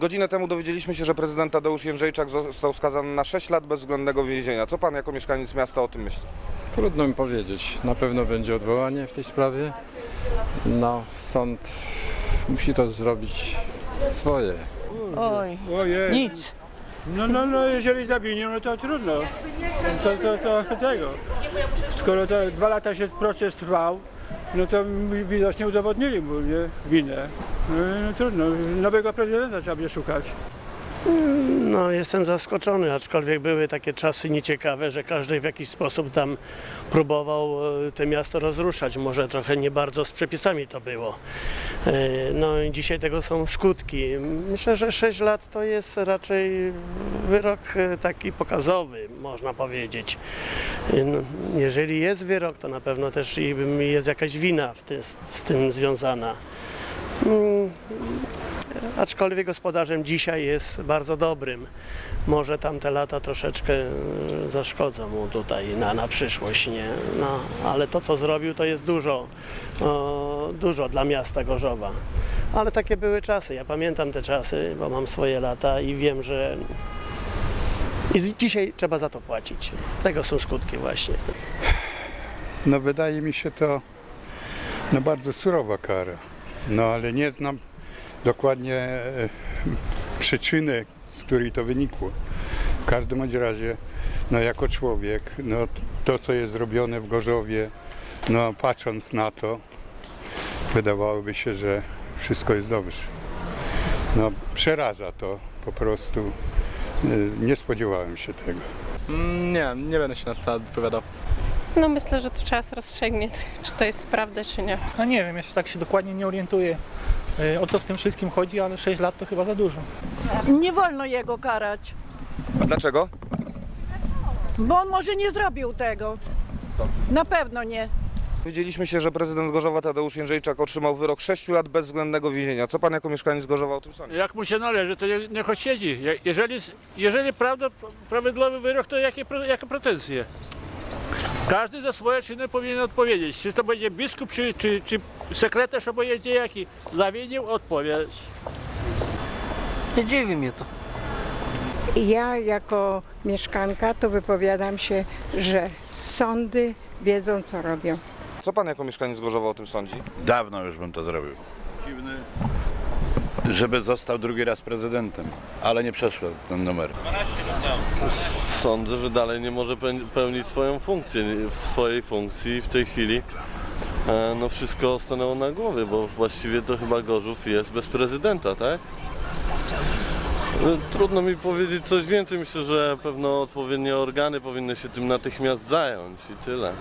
Godzinę temu dowiedzieliśmy się, że prezydent Tadeusz Jędrzejczak został skazany na 6 lat bezwzględnego więzienia. Co pan jako mieszkaniec miasta o tym myśli? Trudno mi powiedzieć. Na pewno będzie odwołanie w tej sprawie. No, sąd musi to zrobić swoje. Oj, Ojej. nic. No, no, no, jeżeli zabinie, no to trudno. To, to, to tego. Skoro to dwa lata się proces trwał, no to widocznie udowodnili mu nie, winę. No, no trudno, nowego prezydenta trzeba będzie szukać. No, jestem zaskoczony, aczkolwiek były takie czasy nieciekawe, że każdy w jakiś sposób tam próbował e, te miasto rozruszać. Może trochę nie bardzo z przepisami to było. E, No i dzisiaj tego są skutki. Myślę, że 6 lat to jest raczej wyrok e, taki pokazowy, można powiedzieć. E, no, Jeżeli jest wyrok, to na pewno też jest jakaś wina w ty, z tym związana. Mm, aczkolwiek gospodarzem dzisiaj jest bardzo dobrym. Może tamte lata troszeczkę e, zaszkodzą mu tutaj na, na przyszłość, nie? No, ale to co zrobił to jest dużo, o, dużo dla miasta Gorzowa. Ale takie były czasy, ja pamiętam te czasy, bo mam swoje lata i wiem, że i dzisiaj trzeba za to płacić. Tego są skutki właśnie. No wydaje mi się to no, bardzo surowa kara. No ale nie znam dokładnie e, przyczyny, z której to wynikło. W każdym razie, no jako człowiek, no to co jest zrobione w Gorzowie, no patrząc na to, wydawałoby się, że wszystko jest dobrze. No przeraża to po prostu. E, Nie spodziewałem się tego. Nie, nie będę się na to wypowiadał. No myślę, że to czas rozstrzygnie, czy to jest prawda, czy nie. No nie wiem, jeszcze tak się dokładnie nie orientuję y, o co w tym wszystkim chodzi, ale 6 lat to chyba za dużo. Nie wolno jego karać, A dlaczego? bo on może nie zrobił tego. Na pewno nie. Dowiedzieliśmy się, że prezydent Gorzowa Tadeusz Jędrzejczak otrzymał wyrok 6 lat bezwzględnego więzienia. Co pan jako mieszkaniec Gorzowa o tym sądzi? Jak mu się należy, to nie- niech siedzi. Jeżeli, jeżeli prawda, prawidłowy wyrok, to jakie, pro- jakie pretensje? Każdy za swoje czyny powinien odpowiedzieć. Czy to będzie biskup, czy, czy, czy sekretarz obojętnie jaki. Zawinił odpowiedź. Nie dziwi mnie to. Ja jako mieszkanka to wypowiadam się, że sądy wiedzą co robią. Co pan jako mieszkaniec Gorzowa o tym sądzi? Dawno już bym to zrobił. Żeby został drugi raz prezydentem, ale nie przeszło ten numer. Sądzę, że dalej nie może pe- pełnić swoją funkcję, w swojej funkcji w tej chwili. e, No wszystko stanęło na głowie, bo właściwie to chyba Gorzów jest bez prezydenta, tak? No, Trudno mi powiedzieć coś więcej. Myślę, że pewno odpowiednie organy powinny się tym natychmiast zająć i tyle.